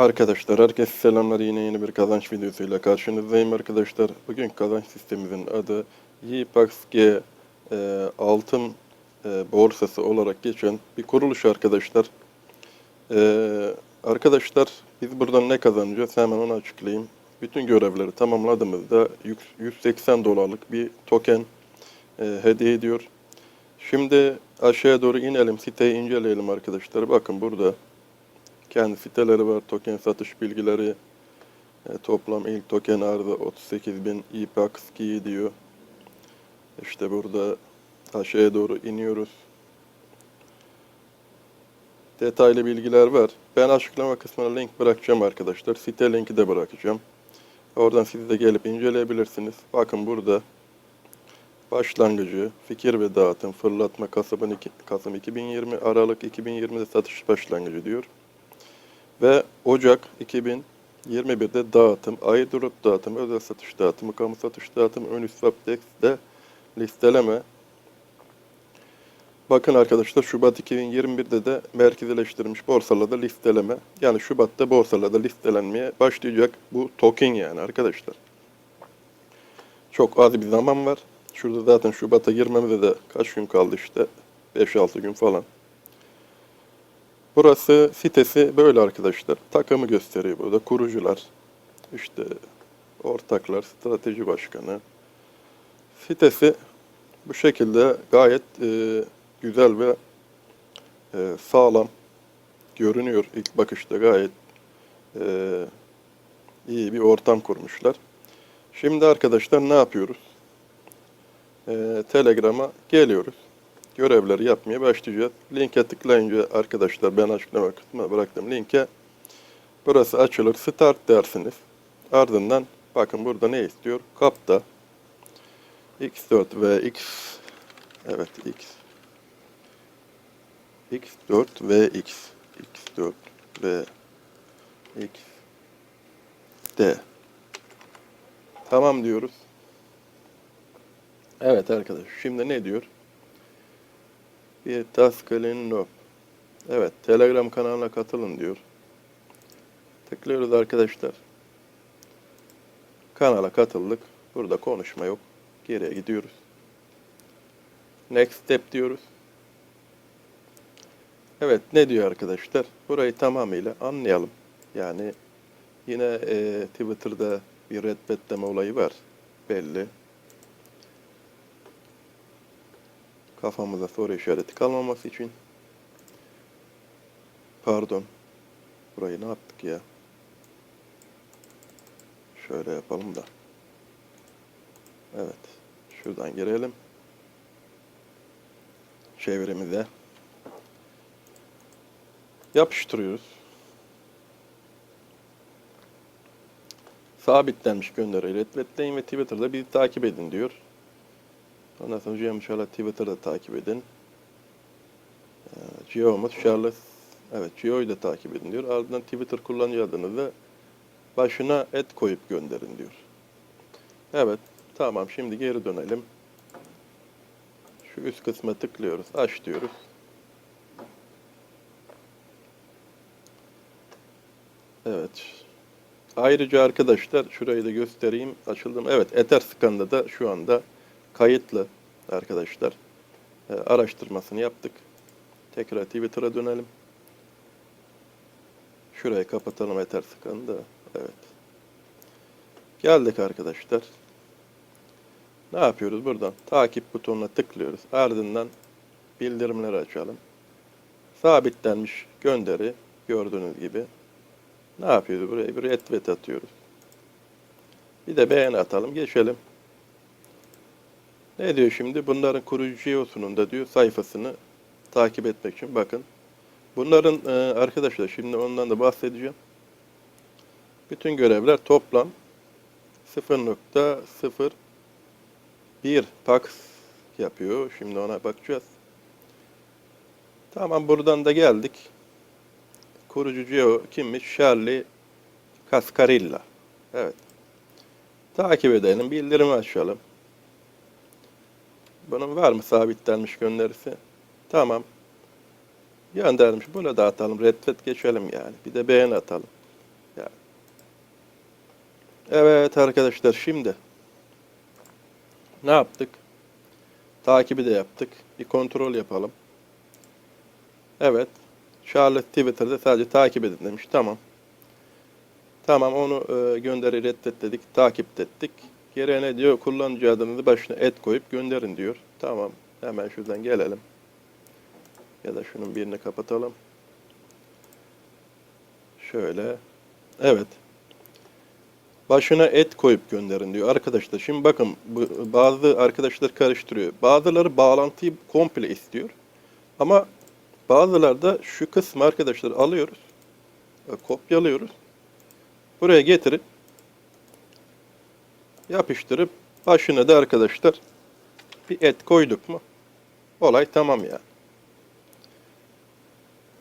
Arkadaşlar herkese selamlar yine yeni bir kazanç videosuyla karşınızdayım arkadaşlar. Bugün kazanç sistemimizin adı YPAX-G e, altın e, borsası olarak geçen bir kuruluş arkadaşlar. E, arkadaşlar biz buradan ne kazanacağız hemen onu açıklayayım. Bütün görevleri tamamladığımızda 180 dolarlık bir token e, hediye ediyor. Şimdi aşağıya doğru inelim siteyi inceleyelim arkadaşlar. Bakın burada kendi siteleri var. Token satış bilgileri. E, toplam ilk token arzı 38.000 IPAX key diyor. İşte burada aşağıya doğru iniyoruz. Detaylı bilgiler var. Ben açıklama kısmına link bırakacağım arkadaşlar. Site linki de bırakacağım. Oradan siz de gelip inceleyebilirsiniz. Bakın burada başlangıcı, fikir ve dağıtım, fırlatma Kasım, Kasım 2020, Aralık 2020'de satış başlangıcı diyor. Ve Ocak 2021'de dağıtım, airdrop dağıtım, özel satış dağıtımı, kamu satış dağıtımı, ön üst webdex'de listeleme. Bakın arkadaşlar Şubat 2021'de de merkezileştirilmiş borsalarda listeleme. Yani Şubat'ta borsalarda listelenmeye başlayacak bu token yani arkadaşlar. Çok az bir zaman var. Şurada zaten Şubat'a girmemize de kaç gün kaldı işte. 5-6 gün falan. Burası sitesi böyle arkadaşlar. Takımı gösteriyor burada. Kurucular, işte ortaklar, strateji başkanı. Sitesi bu şekilde gayet e, güzel ve e, sağlam görünüyor. İlk bakışta gayet e, iyi bir ortam kurmuşlar. Şimdi arkadaşlar ne yapıyoruz? E, Telegram'a geliyoruz görevleri yapmaya başlayacağız. Linke tıklayınca arkadaşlar ben açıklama kısmına bıraktım linke. Burası açılır. Start dersiniz. Ardından bakın burada ne istiyor? Kapta x4 ve x evet x x4 ve x x4 ve x d Tamam diyoruz. Evet arkadaş şimdi ne diyor? Bir Taskalino. Evet, Telegram kanalına katılın diyor. Tıklıyoruz arkadaşlar. Kanala katıldık. Burada konuşma yok. Geriye gidiyoruz. Next step diyoruz. Evet, ne diyor arkadaşlar? Burayı tamamıyla anlayalım. Yani yine e, Twitter'da bir reddetleme olayı var. Belli. Kafamıza soru işareti kalmaması için. Pardon. Burayı ne yaptık ya? Şöyle yapalım da. Evet. Şuradan girelim. Çevremize. Yapıştırıyoruz. Sabitlenmiş gönderi retweetleyin ve Twitter'da bizi takip edin diyor. Ondan Gio'mu şöyle Twitter'da takip edin. Ee, Gio'muz Charles Evet Gio'yu da takip edin diyor. Ardından Twitter kullanıcı adınızı başına et koyup gönderin diyor. Evet tamam şimdi geri dönelim. Şu üst kısma tıklıyoruz. Aç diyoruz. Evet. Ayrıca arkadaşlar şurayı da göstereyim. Açıldım. Evet Etherscan'da da şu anda kayıtlı arkadaşlar. E, araştırmasını yaptık. Tekrar Twitter'a dönelim. Şurayı kapatalım yeter sıkanı Evet. Geldik arkadaşlar. Ne yapıyoruz buradan? Takip butonuna tıklıyoruz. Ardından bildirimleri açalım. Sabitlenmiş gönderi gördüğünüz gibi. Ne yapıyoruz? Buraya bir etvet atıyoruz. Bir de beğeni atalım. Geçelim. Ne diyor şimdi? Bunların kurucu CEO'sunun da diyor sayfasını takip etmek için bakın. Bunların e, arkadaşlar şimdi ondan da bahsedeceğim. Bütün görevler toplam 0.01 pax yapıyor. Şimdi ona bakacağız. Tamam buradan da geldik. Kurucu CEO kimmiş? Charlie Cascarilla. Evet. Takip edelim. Bildirimi açalım. Bunun var mı sabitlenmiş gönderisi? Tamam. Göndermiş. Bunu da atalım. Retweet geçelim yani. Bir de beğen atalım. Evet arkadaşlar şimdi ne yaptık? Takibi de yaptık. Bir kontrol yapalım. Evet. Charlotte Twitter'da sadece takip edin demiş. Tamam. Tamam onu e, gönderi reddet dedik. Takip ettik. Geriye ne diyor? Kullanıcı adınızı başına et koyup gönderin diyor. Tamam. Hemen şuradan gelelim. Ya da şunun birini kapatalım. Şöyle. Evet. Başına et koyup gönderin diyor arkadaşlar. Şimdi bakın bazı arkadaşlar karıştırıyor. Bazıları bağlantıyı komple istiyor. Ama bazıları da şu kısmı arkadaşlar alıyoruz. Kopyalıyoruz. Buraya getirip yapıştırıp başına da arkadaşlar bir et koyduk mu olay tamam yani.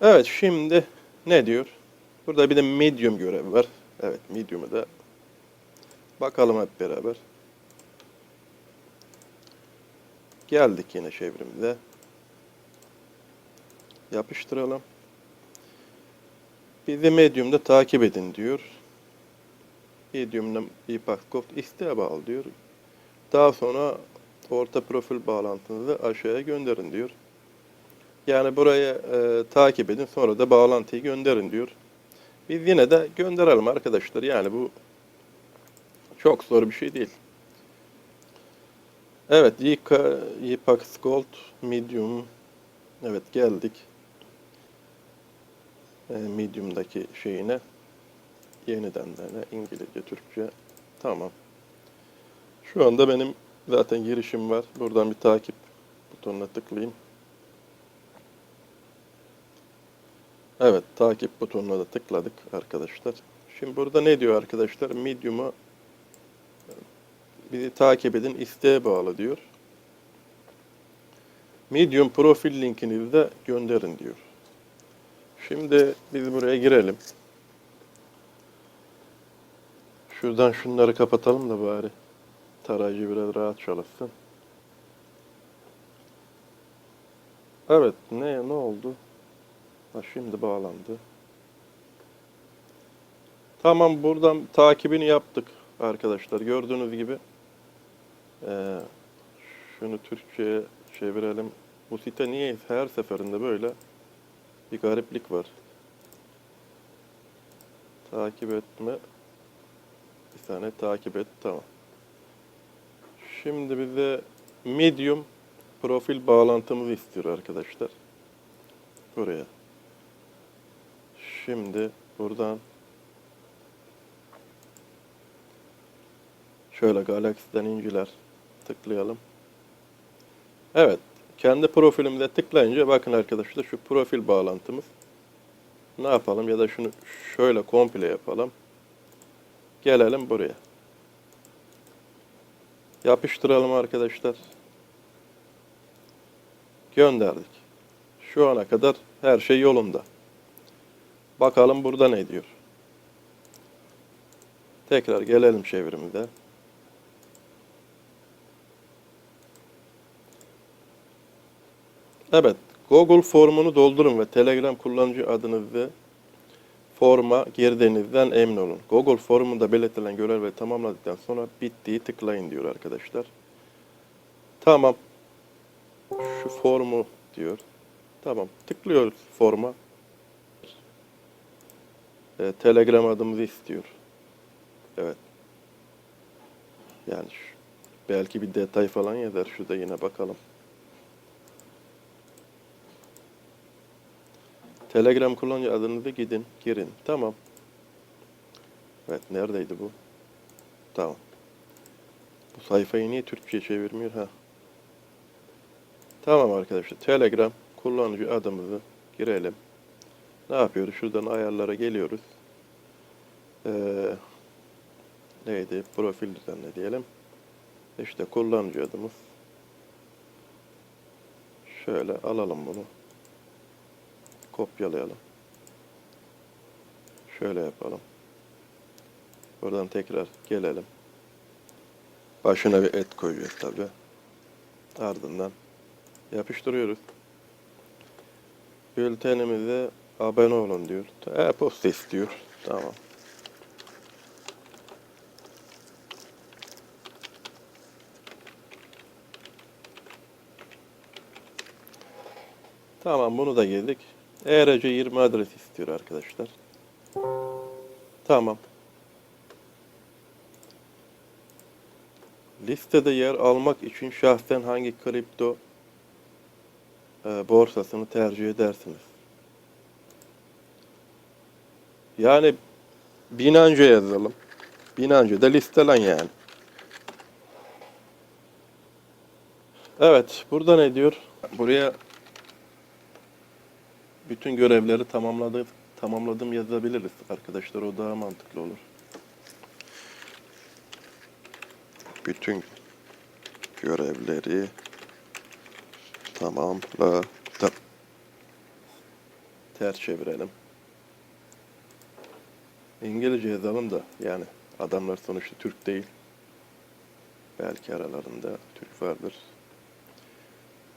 Evet şimdi ne diyor? Burada bir de medium görevi var. Evet medium'u da bakalım hep beraber. Geldik yine çevrimize. Yapıştıralım. Bizi Medium'da takip edin diyor. Medium'da ePasscode isteğe bağlı diyor. Daha sonra orta profil bağlantınızı aşağıya gönderin diyor. Yani buraya e, takip edin sonra da bağlantıyı gönderin diyor. Biz yine de gönderelim arkadaşlar. Yani bu çok zor bir şey değil. Evet, Epax Gold Medium. Evet geldik. E, Medium'daki şeyine. Yeniden dene. İngilizce, Türkçe. Tamam. Şu anda benim zaten girişim var. Buradan bir takip butonuna tıklayayım. Evet, takip butonuna da tıkladık arkadaşlar. Şimdi burada ne diyor arkadaşlar? Medium'a bizi takip edin, isteğe bağlı diyor. Medium profil linkini de gönderin diyor. Şimdi biz buraya girelim. Şuradan şunları kapatalım da bari. Tarayıcı biraz rahat çalışsın. Evet, ne ne oldu? Ha, şimdi bağlandı. Tamam, buradan takibini yaptık arkadaşlar. Gördüğünüz gibi. Ee, şunu Türkçe'ye çevirelim. Bu site niye her seferinde böyle bir gariplik var. Takip etme. Bir saniye takip et. Tamam. Şimdi bize medium profil bağlantımızı istiyor arkadaşlar. Buraya. Şimdi buradan şöyle Galaxy'den inciler tıklayalım. Evet. Kendi profilimize tıklayınca bakın arkadaşlar şu profil bağlantımız. Ne yapalım ya da şunu şöyle komple yapalım. Gelelim buraya. Yapıştıralım arkadaşlar. Gönderdik. Şu ana kadar her şey yolunda. Bakalım burada ne diyor. Tekrar gelelim çevirimize. Evet, Google formunu doldurun ve Telegram kullanıcı adınızı forma girdiğinizden emin olun. Google formunda belirtilen görevleri tamamladıktan sonra bittiği tıklayın diyor arkadaşlar. Tamam. Şu formu diyor. Tamam. Tıklıyoruz forma. Ee, Telegram adımızı istiyor. Evet. Yani şu- belki bir detay falan yazar. Şurada yine bakalım. Telegram kullanıcı adınızı gidin, girin. Tamam. Evet, neredeydi bu? Tamam. Bu sayfayı niye Türkçe'ye çevirmiyor ha? Tamam arkadaşlar. Telegram kullanıcı adımızı girelim. Ne yapıyoruz? Şuradan ayarlara geliyoruz. Ee, neydi? Profil düzenle diyelim. İşte kullanıcı adımız. Şöyle alalım bunu kopyalayalım. Şöyle yapalım. Buradan tekrar gelelim. Başına bir et koyuyoruz tabi. Ardından yapıştırıyoruz. Bültenimize abone olun diyor. E-posta istiyor. Tamam. Tamam bunu da girdik. ERC 20 adres istiyor arkadaşlar. Tamam. Listede yer almak için şahsen hangi kripto e, borsasını tercih edersiniz? Yani Binance yazalım. Binance'de listelen yani. Evet, burada ne diyor? Buraya bütün görevleri tamamladı, tamamladım yazabiliriz arkadaşlar. O daha mantıklı olur. Bütün görevleri tamamladım. Ters çevirelim. İngilizce yazalım da yani adamlar sonuçta Türk değil. Belki aralarında Türk vardır.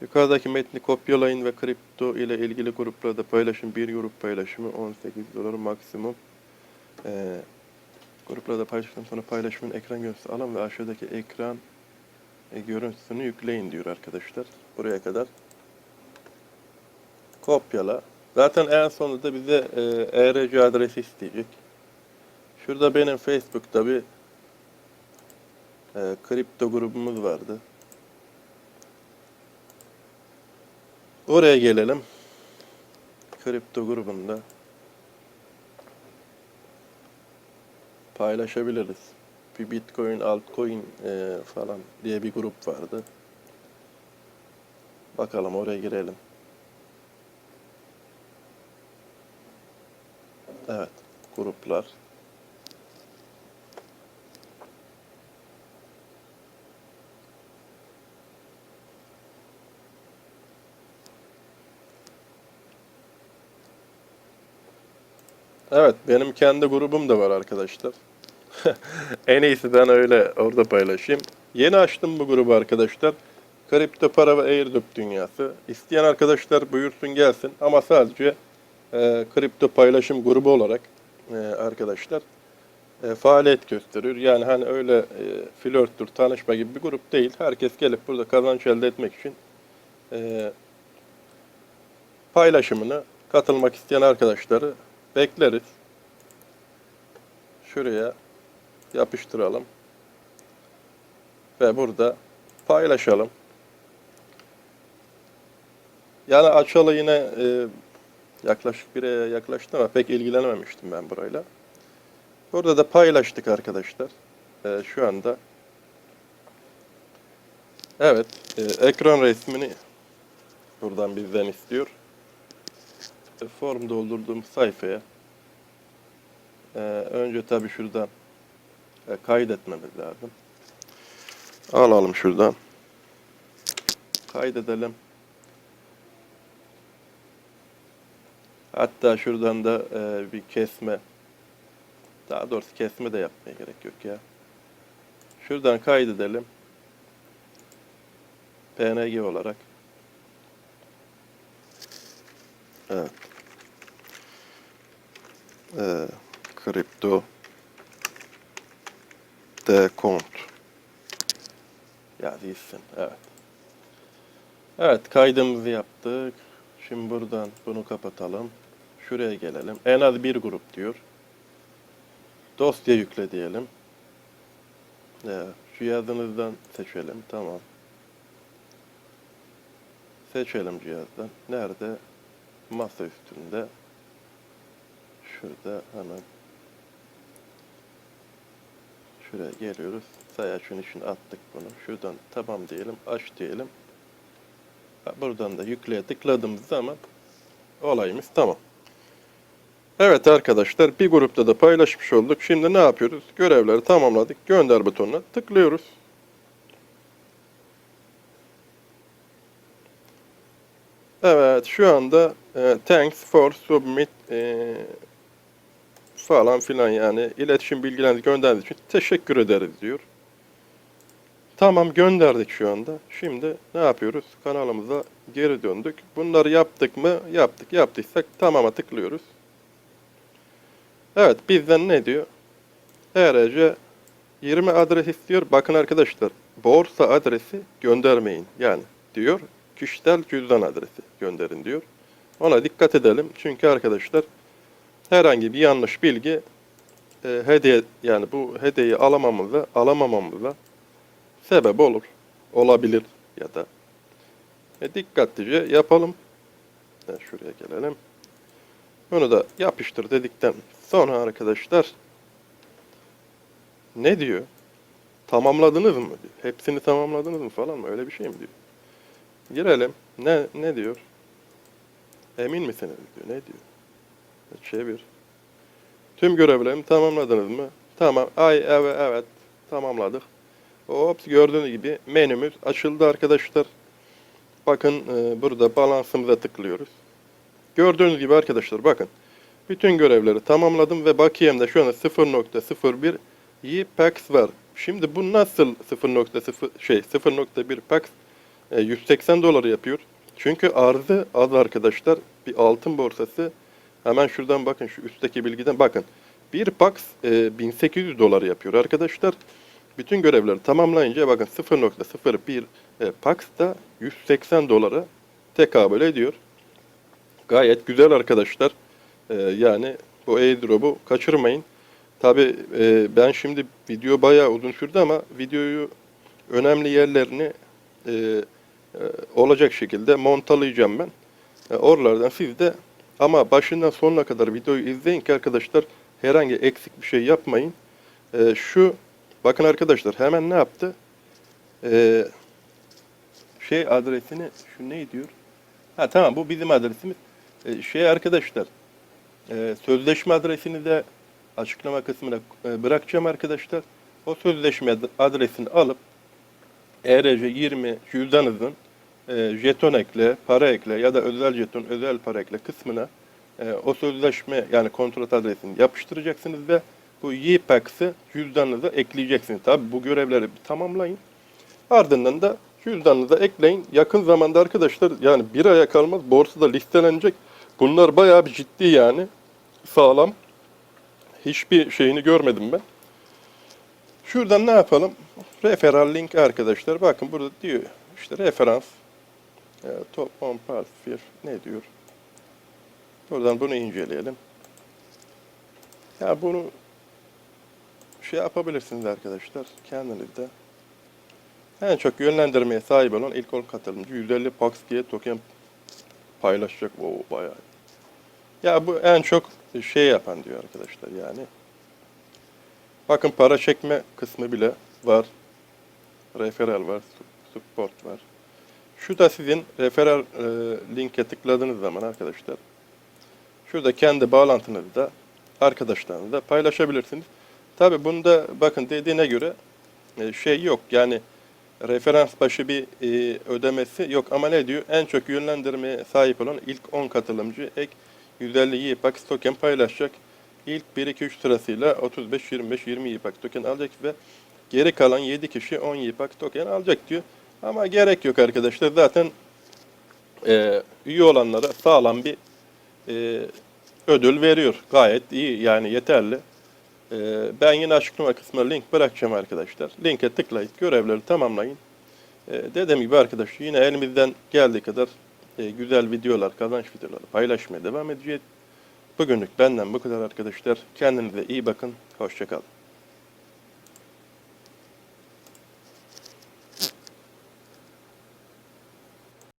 Yukarıdaki metni kopyalayın ve kripto ile ilgili gruplarda paylaşın. Bir grup paylaşımı 18 dolar maksimum. Ee, gruplarda paylaştıktan sonra paylaşımın ekran görüntüsü alın ve aşağıdaki ekran e, görüntüsünü yükleyin diyor arkadaşlar. Buraya kadar. Kopyala. Zaten en sonunda bize e, ERC adresi isteyecek. Şurada benim Facebook'ta bir e, kripto grubumuz vardı. Oraya gelelim. Kripto grubunda paylaşabiliriz. Bir Bitcoin, altcoin e, falan diye bir grup vardı. Bakalım oraya girelim. Evet, gruplar. Evet, benim kendi grubum da var arkadaşlar. en iyisi ben öyle orada paylaşayım. Yeni açtım bu grubu arkadaşlar. Kripto para ve airdrop dünyası. İsteyen arkadaşlar buyursun gelsin ama sadece e, kripto paylaşım grubu olarak e, arkadaşlar e, faaliyet gösteriyor. Yani hani öyle e, flörttür, tanışma gibi bir grup değil. Herkes gelip burada kazanç elde etmek için e, paylaşımını katılmak isteyen arkadaşları bekleriz. Şuraya yapıştıralım. Ve burada paylaşalım. Yani açalı yine e, yaklaşık bir aya yaklaştı ama pek ilgilenememiştim ben burayla. Burada da paylaştık arkadaşlar. E, şu anda. Evet, e, ekran resmini buradan bizden istiyor. E, form doldurduğum sayfaya e, önce tabii şuradan e, kaydetmemiz lazım. Alalım şuradan. Kaydedelim. Hatta şuradan da e, bir kesme daha doğrusu kesme de yapmaya gerek yok ya. Şuradan kaydedelim. PNG olarak. Evet. Ee, kripto dekont. Ya değilsin. Evet. Evet kaydımızı yaptık. Şimdi buradan bunu kapatalım. Şuraya gelelim. En az bir grup diyor. Dosya yükle diyelim. Ya, şu yazınızdan seçelim. Tamam. Seçelim cihazdan. Nerede? Masa üstünde. Şurada hemen. Şuraya geliyoruz. Sayaçın için attık bunu. Şuradan tamam diyelim. Aç diyelim. Buradan da yükleye tıkladığımız zaman olayımız tamam. Evet arkadaşlar bir grupta da paylaşmış olduk. Şimdi ne yapıyoruz? Görevleri tamamladık. Gönder butonuna tıklıyoruz. Evet şu anda e, thanks for submit e, falan filan yani iletişim bilgilerinizi gönderdiğiniz için teşekkür ederiz diyor. Tamam gönderdik şu anda. Şimdi ne yapıyoruz? Kanalımıza geri döndük. Bunları yaptık mı? Yaptık. Yaptıysak tamama tıklıyoruz. Evet bizden ne diyor? ERC 20 adres istiyor. Bakın arkadaşlar borsa adresi göndermeyin. Yani diyor kişisel cüzdan adresi gönderin diyor. Ona dikkat edelim. Çünkü arkadaşlar herhangi bir yanlış bilgi e, hediye yani bu hediyeyi alamamıza, alamamamıza sebep olur. Olabilir ya da. E, dikkatlice yapalım. E, şuraya gelelim. Bunu da yapıştır dedikten sonra arkadaşlar ne diyor? Tamamladınız mı diyor. Hepsini tamamladınız mı falan mı? Öyle bir şey mi diyor. Girelim. Ne ne diyor? Emin misiniz diyor. Ne diyor? Çevir. Tüm görevlerimi tamamladınız mı? Tamam. Ay evet evet. Tamamladık. Hop gördüğünüz gibi menümüz açıldı arkadaşlar. Bakın e, burada balansımıza tıklıyoruz. Gördüğünüz gibi arkadaşlar bakın. Bütün görevleri tamamladım ve bakiyemde şu anda 0.01 iyi pax var. Şimdi bu nasıl 0.0 şey 0.1 pax e, 180 dolar yapıyor? Çünkü arzı az arkadaşlar. Bir altın borsası hemen şuradan bakın şu üstteki bilgiden bakın. Bir pax e, 1800 dolar yapıyor arkadaşlar. Bütün görevleri tamamlayınca bakın 0.01 e, pax da 180 dolara tekabül ediyor. Gayet güzel arkadaşlar. Ee, yani bu airdrop'u kaçırmayın. Tabi ben şimdi video bayağı uzun sürdü ama videoyu önemli yerlerini e, e, olacak şekilde montalayacağım ben. E, oralardan siz de ama başından sonuna kadar videoyu izleyin ki arkadaşlar herhangi eksik bir şey yapmayın. E, şu bakın arkadaşlar hemen ne yaptı? E, şey adresini şu ne diyor? Ha tamam bu bizim adresimiz. E, şey arkadaşlar e, sözleşme adresini de açıklama kısmına e, bırakacağım arkadaşlar. O sözleşme ad- adresini alıp ERC 20 cüzdanınızın e, jeton ekle, para ekle ya da özel jeton, özel para ekle kısmına e, o sözleşme yani kontrat adresini yapıştıracaksınız ve bu YPAX'ı cüzdanınıza ekleyeceksiniz. Tabi bu görevleri bir tamamlayın. Ardından da cüzdanınıza ekleyin. Yakın zamanda arkadaşlar yani bir aya kalmaz borsada listelenecek. Bunlar bayağı bir ciddi yani. Sağlam. Hiçbir şeyini görmedim ben. Şuradan ne yapalım? Referral link arkadaşlar. Bakın burada diyor işte referans e, top 10 part fir ne diyor? Buradan bunu inceleyelim. Ya bunu şey yapabilirsiniz arkadaşlar kendiniz de. En çok yönlendirmeye sahip olan ilk 10 katılımcı 150 Pax diye token paylaşacak. O bayağı. Ya bu en çok şey yapan diyor arkadaşlar yani. Bakın para çekme kısmı bile var. Referral var, su- support var. Şu da sizin referral e, linke tıkladığınız zaman arkadaşlar. Şurada kendi bağlantınızı da arkadaşlarınızla paylaşabilirsiniz. Tabi bunda bakın dediğine göre e, şey yok. Yani referans başı bir e, ödemesi yok ama ne diyor? En çok yönlendirmeye sahip olan ilk 10 katılımcı ek 150 YPAX token paylaşacak. İlk 1-2-3 sırasıyla 35, 25, 20 YPAX token alacak ve geri kalan 7 kişi 10 YPAX token alacak diyor. Ama gerek yok arkadaşlar. Zaten e, üye olanlara sağlam bir e, ödül veriyor. Gayet iyi yani yeterli. E, ben yine açıklama kısmına link bırakacağım arkadaşlar. Linke tıklayıp görevleri tamamlayın. E, dediğim gibi arkadaşlar yine elimizden geldiği kadar e, güzel videolar, kazanç videoları paylaşmaya devam edeceğiz. Bugünlük benden bu kadar arkadaşlar. Kendinize iyi bakın. Hoşçakalın.